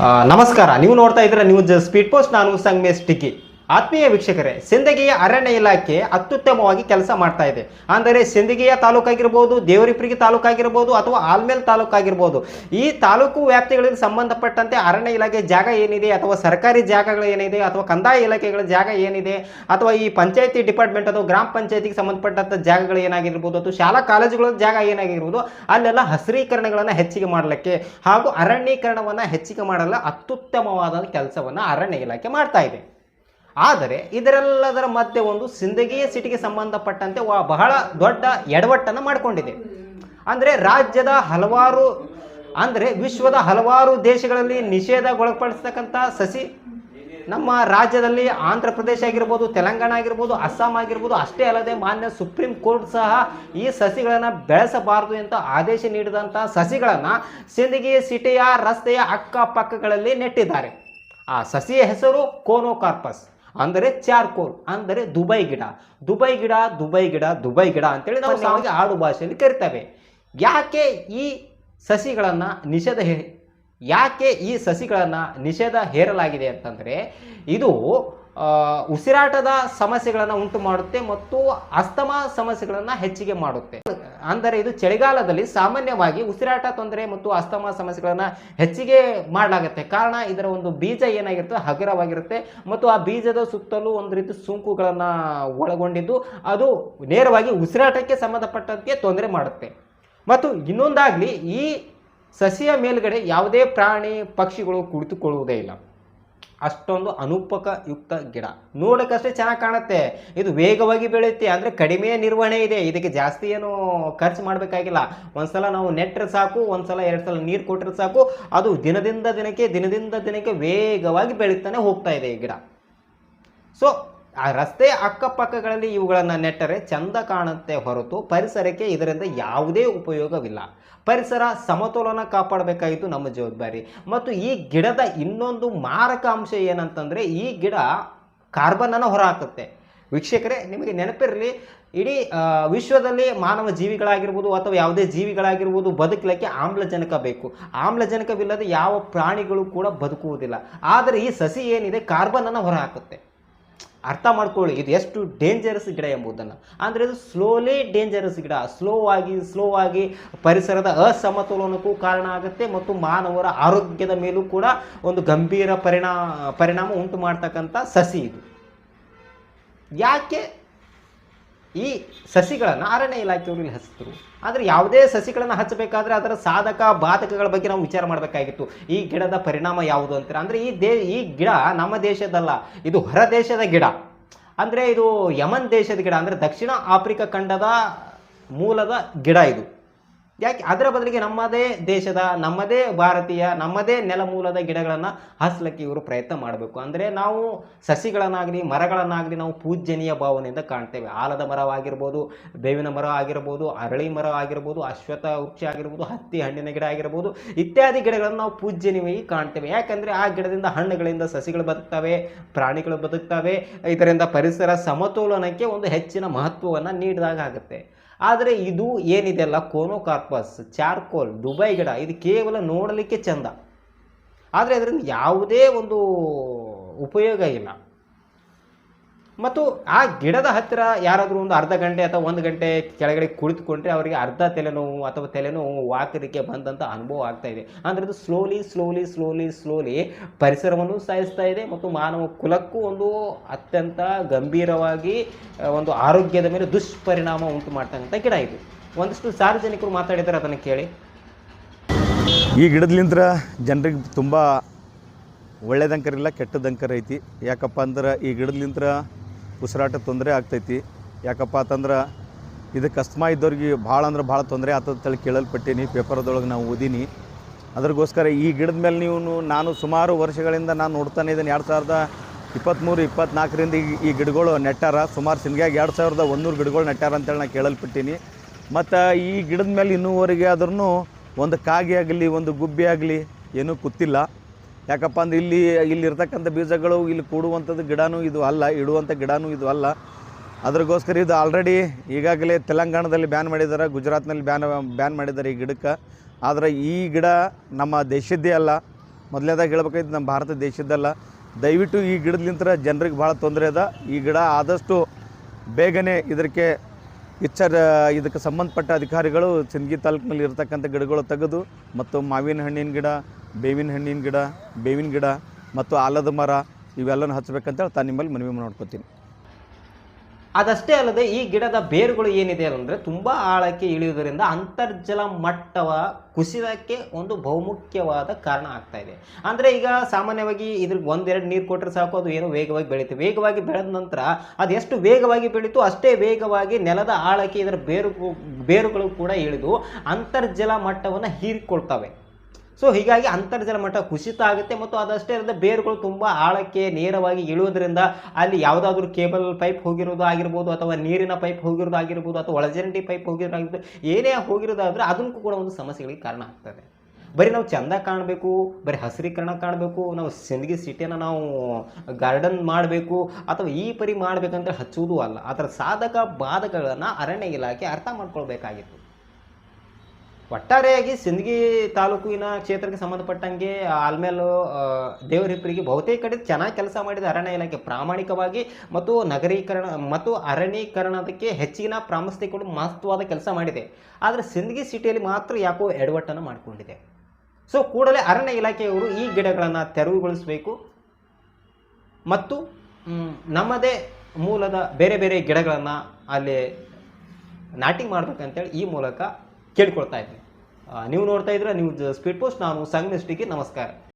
ನಮಸ್ಕಾರ. ನೀವು ನೋಡ್ತಾ ಇದ್ದೀರಾ ನ್ಯೂಸ್ ಸ್ಪೀಡ್ ಪೋಸ್ಟ್. ನಾನು ಸಂಗಮೇಶ್ ಟಿಕ್ಕಿ. ಆತ್ಮೀಯ ವೀಕ್ಷಕರೇ, ಸಿಂದಗಿಯ ಅರಣ್ಯ ಇಲಾಖೆ ಅತ್ಯುತ್ತಮವಾಗಿ ಕೆಲಸ ಮಾಡ್ತಾ ಇದೆ. ಅಂದರೆ ಸಿಂದಗಿಯ ತಾಲೂಕಾಗಿರ್ಬೋದು, ದೇವರಿಪ್ರಿಗೆ ತಾಲೂಕಾಗಿರ್ಬೋದು ಅಥವಾ ಆಲ್ಮೇಲ್ ತಾಲೂಕಾಗಿರ್ಬೋದು, ಈ ತಾಲೂಕು ವ್ಯಾಪ್ತಿಗಳಿಗೆ ಸಂಬಂಧಪಟ್ಟಂತೆ ಅರಣ್ಯ ಇಲಾಖೆ ಜಾಗ ಏನಿದೆ ಅಥವಾ ಸರ್ಕಾರಿ ಜಾಗಗಳು ಏನಿದೆ ಅಥವಾ ಕಂದಾಯ ಇಲಾಖೆಗಳ ಜಾಗ ಏನಿದೆ ಅಥವಾ ಈ ಪಂಚಾಯತಿ ಡಿಪಾರ್ಟ್ಮೆಂಟ್ ಅಥವಾ ಗ್ರಾಮ ಪಂಚಾಯತಿಗೆ ಸಂಬಂಧಪಟ್ಟಂಥ ಜಾಗಗಳು ಏನಾಗಿರ್ಬೋದು ಅಥವಾ ಶಾಲಾ ಕಾಲೇಜುಗಳ ಜಾಗ ಏನಾಗಿರ್ಬೋದು, ಅಲ್ಲೆಲ್ಲ ಹಸಿರೀಕರಣಗಳನ್ನು ಹೆಚ್ಚಿಗೆ ಮಾಡಲಿಕ್ಕೆ ಹಾಗೂ ಅರಣ್ಯೀಕರಣವನ್ನು ಹೆಚ್ಚಿಗೆ ಮಾಡಲು ಅತ್ಯುತ್ತಮವಾದ ಕೆಲಸವನ್ನು ಅರಣ್ಯ ಇಲಾಖೆ ಮಾಡ್ತಾ ಇದೆ. ಆದರೆ ಇದರೆಲ್ಲದರ ಮಧ್ಯೆ ಒಂದು ಸಿಂದಗಿಯ ಸಿಟಿಗೆ ಸಂಬಂಧಪಟ್ಟಂತೆ ಬಹಳ ದೊಡ್ಡ ಎಡವಟ್ಟನ್ನು ಮಾಡಿಕೊಂಡಿದೆ. ಅಂದರೆ ರಾಜ್ಯದ ಹಲವಾರು, ಅಂದರೆ ವಿಶ್ವದ ಹಲವಾರು ದೇಶಗಳಲ್ಲಿ ನಿಷೇಧಗೊಳಪಡಿಸ್ತಕ್ಕಂಥ ಸಸಿ, ನಮ್ಮ ರಾಜ್ಯದಲ್ಲಿ ಆಂಧ್ರ ಪ್ರದೇಶ ಆಗಿರ್ಬೋದು, ತೆಲಂಗಾಣ ಆಗಿರ್ಬೋದು, ಅಸ್ಸಾಂ ಆಗಿರ್ಬೋದು, ಅಷ್ಟೇ ಅಲ್ಲದೆ ಮಾನ್ಯ ಸುಪ್ರೀಂ ಕೋರ್ಟ್ ಸಹ ಈ ಸಸಿಗಳನ್ನು ಬೆಳೆಸಬಾರದು ಅಂತ ಆದೇಶ ನೀಡಿದಂಥ ಸಸಿಗಳನ್ನು ಸಿಂದಗಿ ಸಿಟಿಯ ರಸ್ತೆಯ ಅಕ್ಕಪಕ್ಕಗಳಲ್ಲಿ ನೆಟ್ಟಿದ್ದಾರೆ. ಆ ಸಸಿಯ ಹೆಸರು ಕೋನೋಕಾರ್ಪಸ್. ಅಂದರೆ ಚಾರ್ಕೋಲ್ ಅಂದರೆ ದುಬೈ ಗಿಡ. ದುಬೈ ಗಿಡ ದುಬೈ ಗಿಡ ದುಬೈ ಗಿಡ ಅಂತೇಳಿ ನಾವು ಸಾಮಾನ್ಯ ಆಡು ಭಾಷೆಯಲ್ಲಿ ಕರಿತೇವೆ. ಯಾಕೆ ಈ ಸಸಿಗಳನ್ನು ನಿಷೇಧ ಯಾಕೆ ಈ ಸಸಿಗಳನ್ನು ನಿಷೇಧ ಹೇರಲಾಗಿದೆ ಅಂತಂದರೆ ಇದು ಉಸಿರಾಟದ ಸಮಸ್ಯೆಗಳನ್ನು ಉಂಟು ಮಾಡುತ್ತೆ ಮತ್ತು ಅಸ್ತಮಾ ಸಮಸ್ಯೆಗಳನ್ನು ಹೆಚ್ಚಿಗೆ ಮಾಡುತ್ತೆ. ಅಂದರೆ ಇದು ಚಳಿಗಾಲದಲ್ಲಿ ಸಾಮಾನ್ಯವಾಗಿ ಉಸಿರಾಟ ತೊಂದರೆ ಮತ್ತು ಅಸ್ತಮಾ ಸಮಸ್ಯೆಗಳನ್ನು ಹೆಚ್ಚಿಗೆ ಮಾಡಲಾಗುತ್ತೆ. ಕಾರಣ ಇದರ ಒಂದು ಬೀಜ ಏನಾಗಿರುತ್ತೆ? ಹಗುರವಾಗಿರುತ್ತೆ. ಮತ್ತು ಆ ಬೀಜದ ಸುತ್ತಲೂ ಒಂದು ರೀತಿ ಸೋಂಕುಗಳನ್ನು ಒಳಗೊಂಡಿದ್ದು ಅದು ನೇರವಾಗಿ ಉಸಿರಾಟಕ್ಕೆ ಸಂಬಂಧಪಟ್ಟಂತೆ ತೊಂದರೆ ಮಾಡುತ್ತೆ. ಮತ್ತು ಇನ್ನೊಂದಾಗಲಿ ಈ ಸಸಿಯ ಮೇಲ್ಗಡೆ ಯಾವುದೇ ಪ್ರಾಣಿ ಪಕ್ಷಿಗಳು ಕುಳಿತುಕೊಳ್ಳುವುದೇ ಇಲ್ಲ. ಅಷ್ಟೊಂದು ಅನುಪಕಯುಕ್ತ ಗಿಡ. ನೋಡೋಕ್ಕಷ್ಟೇ ಚೆನ್ನಾಗಿ ಕಾಣುತ್ತೆ. ಇದು ವೇಗವಾಗಿ ಬೆಳೆಯುತ್ತೆ ಅಂದರೆ ಕಡಿಮೆ ನಿರ್ವಹಣೆ ಇದೆ. ಇದಕ್ಕೆ ಜಾಸ್ತಿ ಏನು ಖರ್ಚು ಮಾಡಬೇಕಾಗಿಲ್ಲ. ಒಂದ್ಸಲ ನಾವು ನೆಟ್ಟರೆ ಸಾಕು, ಒಂದ್ಸಲ ಎರಡು ಸಲ ನೀರು ಕೊಟ್ಟರೆ ಸಾಕು. ಅದು ದಿನದಿಂದ ದಿನಕ್ಕೆ ದಿನದಿಂದ ದಿನಕ್ಕೆ ವೇಗವಾಗಿ ಬೆಳೀತಾನೆ ಹೋಗ್ತಾ ಇದೆ ಈ ಗಿಡ. ಸೊ ಆ ರಸ್ತೆ ಅಕ್ಕಪಕ್ಕಗಳಲ್ಲಿ ಇವುಗಳನ್ನು ನೆಟ್ಟರೆ ಚಂದ ಕಾಣುತ್ತೆ ಹೊರತು ಪರಿಸರಕ್ಕೆ ಇದರಿಂದ ಯಾವುದೇ ಉಪಯೋಗವಿಲ್ಲ. ಪರಿಸರ ಸಮತೋಲನ ಕಾಪಾಡಬೇಕಾಯಿತು ನಮ್ಮ ಜವಾಬ್ದಾರಿ. ಮತ್ತು ಈ ಗಿಡದ ಇನ್ನೊಂದು ಮಾರಕ ಅಂಶ ಏನಂತಂದರೆ ಈ ಗಿಡ ಕಾರ್ಬನನ್ನು ಹೊರಹಾಕುತ್ತೆ. ವೀಕ್ಷಕರೇ, ನಿಮಗೆ ನೆನಪಿರಲಿ, ಇಡೀ ವಿಶ್ವದಲ್ಲಿ ಮಾನವ ಜೀವಿಗಳಾಗಿರ್ಬೋದು ಅಥವಾ ಯಾವುದೇ ಜೀವಿಗಳಾಗಿರ್ಬೋದು ಬದುಕಲಿಕ್ಕೆ ಆಮ್ಲಜನಕ ಬೇಕು. ಆಮ್ಲಜನಕವಿಲ್ಲದೆ ಯಾವ ಪ್ರಾಣಿಗಳು ಕೂಡ ಬದುಕುವುದಿಲ್ಲ. ಆದರೆ ಈ ಸಸಿ ಏನಿದೆ ಕಾರ್ಬನನ್ನು ಹೊರಹಾಕುತ್ತೆ. ಅರ್ಥ ಮಾಡ್ಕೊಳ್ಳಿ, ಇದು ಎಷ್ಟು ಡೇಂಜರಸ್ ಗಿಡ ಎಂಬುದನ್ನು. ಅಂದರೆ ಇದು ಸ್ಲೋಲಿ ಡೇಂಜರಸ್ ಗಿಡ. ಸ್ಲೋ ಆಗಿ ಸ್ಲೋ ಆಗಿ ಪರಿಸರದ ಅಸಮತೋಲನಕ್ಕೂ ಕಾರಣ ಆಗುತ್ತೆ ಮತ್ತು ಮಾನವರ ಆರೋಗ್ಯದ ಮೇಲೂ ಕೂಡ ಒಂದು ಗಂಭೀರ ಪರಿಣಾಮ ಪರಿಣಾಮ ಉಂಟು ಮಾಡ್ತಕ್ಕಂಥ ಸಸಿ ಇದು. ಯಾಕೆ ಈ ಸಸಿಗಳನ್ನು ಅರಣ್ಯ ಇಲಾಖೆಯವರು ಇಲ್ಲಿ ಹಚ್ಚಿದ್ರು ಆದರೆ ಯಾವುದೇ ಸಸಿಗಳನ್ನು ಹಚ್ಚಬೇಕಾದ್ರೆ ಅದರ ಸಾಧಕ, ಬಾಧಕಗಳ ಬಗ್ಗೆ ನಾವು ವಿಚಾರ ಮಾಡಬೇಕಾಗಿತ್ತು. ಈ ಗಿಡದ ಪರಿಣಾಮ ಯಾವುದು ಅಂತಾರೆ? ಅಂದರೆ ಈ ದೇ, ಈ ಗಿಡ ನಮ್ಮ ದೇಶದಲ್ಲ, ಇದು ಹೊರ ದೇಶದ ಗಿಡ. ಅಂದರೆ ಇದು ಯಮನ್ ದೇಶದ ಗಿಡ, ಅಂದರೆ ದಕ್ಷಿಣ ಆಫ್ರಿಕಾ ಖಂಡದ ಮೂಲದ ಗಿಡ ಇದು. ಯಾಕೆ? ಅದರ ಬದಲಿಗೆ ನಮ್ಮದೇ ದೇಶದ, ನಮ್ಮದೇ ಭಾರತೀಯ, ನಮ್ಮದೇ ನೆಲಮೂಲದ ಗಿಡಗಳನ್ನು ಹಸ್ಲಕ್ಕೆ ಇವರು ಪ್ರಯತ್ನ ಮಾಡಬೇಕು. ಅಂದರೆ ನಾವು ಸಸಿಗಳನ್ನಾಗಲಿ, ಮರಗಳನ್ನಾಗಲಿ ನಾವು ಪೂಜ್ಯನೀಯ ಭಾವನೆಯಿಂದ ಕಾಣ್ತೇವೆ. ಆಲದ ಮರವಾಗಿರ್ಬೋದು, ಬೇವಿನ ಮರ ಆಗಿರ್ಬೋದು, ಅರಳಿ ಮರ ಆಗಿರ್ಬೋದು ಅಶ್ವತ ವೃಕ್ಷ ಆಗಿರ್ಬೋದು, ಹತ್ತಿ, ಹಣ್ಣಿನ ಗಿಡ ಆಗಿರ್ಬೋದು, ಇತ್ಯಾದಿ ಗಿಡಗಳನ್ನು ನಾವು ಪೂಜ್ಯನೀಯವಾಗಿ ಕಾಣ್ತೇವೆ. ಯಾಕಂದರೆ ಆ ಗಿಡದಿಂದ ಹಣ್ಣುಗಳಿಂದ ಸಸಿಗಳು ಬದುಕ್ತವೆ, ಪ್ರಾಣಿಗಳು ಬದುಕ್ತವೆ. ಇದರಿಂದ ಪರಿಸರ ಸಮತೋಲನಕ್ಕೆ ಒಂದು ಹೆಚ್ಚಿನ ಮಹತ್ವವನ್ನು ನೀಡಿದಾಗ ಆಗುತ್ತೆ. ಆದರೆ ಇದು ಏನಿದೆಯಲ್ಲ ಕೋನೋಕಾರ್ಪಸ್, ಚಾರ್ಕೋಲ್, ದುಬೈ ಗಿಡ, ಇದು ಕೇವಲ ನೋಡಲಿಕ್ಕೆ ಚೆಂದ. ಆದರೆ ಅದರಿಂದ ಯಾವುದೇ ಒಂದು ಉಪಯೋಗ ಇಲ್ಲ. ಮತ್ತು ಆ ಗಿಡದ ಹತ್ತಿರ ಯಾರಾದರೂ ಒಂದು ಅರ್ಧ ಗಂಟೆ ಅಥವಾ ಒಂದು ಗಂಟೆ ಕೆಳಗಡೆ ಕುಳಿತುಕೊಂಡ್ರೆ ಅವರಿಗೆ ಅರ್ಧ ತಲೆನೋವು ಅಥವಾ ತಲೆನೋವು ವಾಕರಿಕೆ ಬಂದಂಥ ಅನುಭವ ಆಗ್ತಾ ಇದೆ. ಅಂದರೆ ಇದು ಸ್ಲೋಲಿ ಸ್ಲೋಲಿ ಸ್ಲೋಲಿ ಸ್ಲೋಲಿ ಪರಿಸರವನ್ನು ಸಾಯಿಸ್ತಾ ಇದೆ ಮತ್ತು ಮಾನವ ಕುಲಕ್ಕೂ ಒಂದು ಅತ್ಯಂತ ಗಂಭೀರವಾಗಿ ಒಂದು ಆರೋಗ್ಯದ ಮೇಲೆ ದುಷ್ಪರಿಣಾಮ ಉಂಟು ಮಾಡ್ತಕ್ಕಂಥ ಗಿಡ ಇದು. ಒಂದಿಷ್ಟು ಸಾರ್ವಜನಿಕರು ಮಾತಾಡಿದ್ದಾರೆ ಅದನ್ನು ಕೇಳಿ. ಈ ಗಿಡದ್ಲಿಂತ್ರ ಜನರಿಗೆ ತುಂಬ ಒಳ್ಳೇದಂಕರಿಲ್ಲ ಕೆಟ್ಟದಂಕರ ಐತಿ. ಯಾಕಪ್ಪ ಅಂದ್ರೆ ಈ ಗಿಡದ್ಲಿಂತ್ರ ಉಸಿರಾಟ ತೊಂದರೆ ಆಗ್ತೈತಿ. ಯಾಕಪ್ಪ ಅಂತಂದ್ರೆ ಇದಕ್ಕೆ ಅಸ್ತಮಾ ಇದ್ದವ್ರಿಗೆ ಭಾಳ ಅಂದ್ರೆ ಭಾಳ ತೊಂದರೆ ಆತದ ಕೇಳಲ್ಪಟ್ಟೀನಿ. ಪೇಪರ್ದೊಳಗೆ ನಾವು ಓದೀನಿ. ಅದ್ರಗೋಸ್ಕರ ಈ ಗಿಡದ ಮೇಲೆ ನೀವು ನಾನು ಸುಮಾರು ವರ್ಷಗಳಿಂದ ನಾನು ನೋಡ್ತಾನೆ ಇದ್ದೀನಿ. ಎರಡು ಸಾವಿರದ ಇಪ್ಪತ್ತ್ಮೂರು ಇಪ್ಪತ್ನಾಲ್ಕರಿಂದ ಈ ಈ ಗಿಡಗಳು ನೆಟ್ಟಾರ. ಸುಮಾರು ಸಿನ್ಗ್ಯಾಗ ಎರಡು ಸಾವಿರದ ಒಂದೂರು ಗಿಡಗಳು ನೆಟ್ಟಾರ ಅಂತೇಳಿ ನಾನು ಕೇಳಲ್ಪಟ್ಟೀನಿ. ಮತ್ತು ಈ ಗಿಡದ ಮೇಲೆ ಇನ್ನೂವರೆಗೆ ಆದ್ರೂ ಒಂದು ಕಾಗೆ ಆಗಲಿ, ಒಂದು ಗುಬ್ಬಿ ಆಗಲಿ ಏನೂ ಕೂತಿಲ್ಲ. ಯಾಕಪ್ಪ ಅಂದ್ರೆ ಇಲ್ಲಿ ಇಲ್ಲಿ ಇರ್ತಕ್ಕಂಥ ಬೀಜಗಳು ಇಲ್ಲಿ ಕೂಡುವಂಥದ್ದು ಗಿಡನೂ ಇದು ಅಲ್ಲ, ಇಡುವಂಥ ಗಿಡನೂ ಇದು ಅಲ್ಲ. ಅದ್ರಗೋಸ್ಕರ ಇದು ಆಲ್ರೆಡಿ ಈಗಾಗಲೇ ತೆಲಂಗಾಣದಲ್ಲಿ ಬ್ಯಾನ್ ಮಾಡಿದ್ದಾರೆ ಗುಜರಾತ್ನಲ್ಲಿ ಬ್ಯಾನ್ ಬ್ಯಾನ್ ಮಾಡಿದ್ದಾರೆ ಈ ಗಿಡಕ್ಕೆ. ಆದರೆ ಈ ಗಿಡ ನಮ್ಮ ದೇಶದ್ದೇ ಅಲ್ಲ. ಮೊದಲೇದಾಗ ಹೇಳ್ಬೇಕಾಯ್ತು ನಮ್ಮ ಭಾರತ ದೇಶದ್ದಲ್ಲ ದಯವಿಟ್ಟು ಈ ಗಿಡದ್ಲಿಂತ್ರ ಜನರಿಗೆ ಭಾಳ ತೊಂದರೆ ಅದ. ಈ ಗಿಡ ಆದಷ್ಟು ಬೇಗನೆ ಇದಕ್ಕೆ ಇಚ್ಛರ, ಇದಕ್ಕೆ ಸಂಬಂಧಪಟ್ಟ ಅಧಿಕಾರಿಗಳು, ಸಿಂದಗಿ ತಾಲೂಕಿನಲ್ಲಿ ಇರತಕ್ಕಂಥ ಗಿಡಗಳು ತೆಗೆದು ಮತ್ತು ಮಾವಿನ ಹಣ್ಣಿನ ಗಿಡ ಬೇವಿನ ಹಣ್ಣಿನ ಗಿಡ, ಬೇವಿನ ಗಿಡ ಮತ್ತು ಆಲದ ಮರ ಇವೆಲ್ಲನೂ ಹಚ್ಚಬೇಕಂತೇಳಿ ತಾನು ನಿಮ್ಮಲ್ಲಿ ಮನವಿ ಮಾಡ್ಕೊತೀನಿ. ಅದಷ್ಟೇ ಅಲ್ಲದೆ ಈ ಗಿಡದ ಬೇರುಗಳು ಏನಿದೆ ಅಂದರೆ ತುಂಬ ಆಳಕ್ಕೆ ಇಳಿಯುವುದರಿಂದ ಅಂತರ್ಜಲ ಮಟ್ಟವ ಕುಸಿದಕ್ಕೆ ಒಂದು ಬಹುಮುಖ್ಯವಾದ ಕಾರಣ ಆಗ್ತಾ ಇದೆ. ಅಂದರೆ ಈಗ ಸಾಮಾನ್ಯವಾಗಿ ಇದ್ರಿಗೆ ಒಂದೆರಡು ನೀರು ಕೊಟ್ಟರೆ ಸಾಕು, ಅದು ಏನೋ ವೇಗವಾಗಿ ಬೆಳೀತು. ವೇಗವಾಗಿ ಬೆಳೆದ ನಂತರ ಅದು ಎಷ್ಟು ವೇಗವಾಗಿ ಬೆಳೀತು ಅಷ್ಟೇ ವೇಗವಾಗಿ ನೆಲದ ಆಳಕ್ಕೆ ಇದರ ಬೇರು, ಬೇರುಗಳು ಕೂಡ ಇಳಿದು ಅಂತರ್ಜಲ ಮಟ್ಟವನ್ನು ಹೀರಿಕೊಳ್ತವೆ. ಸೊ ಹೀಗಾಗಿ ಅಂತರ್ಜಲ ಮಟ್ಟ ಕುಸಿತ ಆಗುತ್ತೆ ಮತ್ತು ಅದಷ್ಟೇ ಅಲ್ಲದೆ ಬೇರುಗಳು ತುಂಬ ಆಳಕ್ಕೆ ನೇರವಾಗಿ ಇಳುವುದರಿಂದ ಅಲ್ಲಿ ಯಾವುದಾದ್ರೂ ಕೇಬಲ್ ಪೈಪ್ ಹೋಗಿರೋದು ಆಗಿರ್ಬೋದು ಅಥವಾ ನೀರಿನ ಪೈಪ್ ಹೋಗಿರೋದು ಆಗಿರ್ಬೋದು ಅಥವಾ ಒಳಜರಂಡಿ ಪೈಪ್ ಹೋಗಿರೋದಾಗಿರ್ಬೋದು ಏನೇ ಹೋಗಿರೋದಾದರೆ ಅದಕ್ಕೂ ಕೂಡ ಒಂದು ಸಮಸ್ಯೆಗಳಿಗೆ ಕಾರಣ ಆಗ್ತದೆ. ಬರೀ ನಾವು ಚಂದ ಕಾಣಬೇಕು, ಬರೀ ಹಸಿರೀಕರಣ ಕಾಣಬೇಕು, ನಾವು ಸಿಂದಗಿ ಸಿಟಿಯನ್ನು ನಾವು ಗಾರ್ಡನ್ ಮಾಡಬೇಕು ಅಥವಾ ಈ ಪರಿ ಮಾಡಬೇಕಂತ ಹಚ್ಚುವುದೂ ಅಲ್ಲ. ಅದರ ಸಾಧಕ ಬಾಧಕಗಳನ್ನು ಅರಣ್ಯ ಇಲಾಖೆ ಅರ್ಥ ಮಾಡ್ಕೊಳ್ಬೇಕಾಗಿತ್ತು. ಒಟ್ಟಾರೆಯಾಗಿ ಸಿಂದಗಿ ತಾಲೂಕಿನ ಕ್ಷೇತ್ರಕ್ಕೆ ಸಂಬಂಧಪಟ್ಟಂಗೆ ಆಲ್ಮೇಲೂ ದೇವರಿಬ್ಬರಿಗೆ ಬಹುತೇಕ ಕಡೆ ಚೆನ್ನಾಗಿ ಕೆಲಸ ಮಾಡಿದ ಅರಣ್ಯ ಇಲಾಖೆ ಪ್ರಾಮಾಣಿಕವಾಗಿ ಮತ್ತು ನಗರೀಕರಣ ಮತ್ತು ಅರಣ್ಯೀಕರಣದಕ್ಕೆ ಹೆಚ್ಚಿನ ಪ್ರಾಮುಖ್ಯತೆ ಕೊಡು ಮಹತ್ವವಾದ ಕೆಲಸ ಮಾಡಿದೆ. ಆದರೆ ಸಿಂದಗಿ ಸಿಟಿಯಲ್ಲಿ ಮಾತ್ರ ಯಾಕೋ ಎಡವಟ್ಟನ್ನು ಮಾಡಿಕೊಂಡಿದೆ. ಸೊ ಕೂಡಲೇ ಅರಣ್ಯ ಇಲಾಖೆಯವರು ಈ ಗಿಡಗಳನ್ನು ತೆರವುಗೊಳಿಸಬೇಕು. ಮತ್ತು ನಮ್ಮದೇ ಮೂಲದ ಬೇರೆ ಬೇರೆ ಗಿಡಗಳನ್ನು ಅಲ್ಲಿ ನಾಟಿ ಮಾಡಬೇಕಂತೇಳಿ ಈ ಮೂಲಕ ಕೇಳ್ಕೊಳ್ತಾ ಇದ್ದೀನಿ ನೀವು ನೋಡ್ತಾ ಇದ್ರೆ ನೀವು ಸ್ಪೀಡ್ ಪೋಸ್ಟ್ ನಾನು ಸಂಗಮೇಶ್ಟಿಗೆ ನಮಸ್ಕಾರ.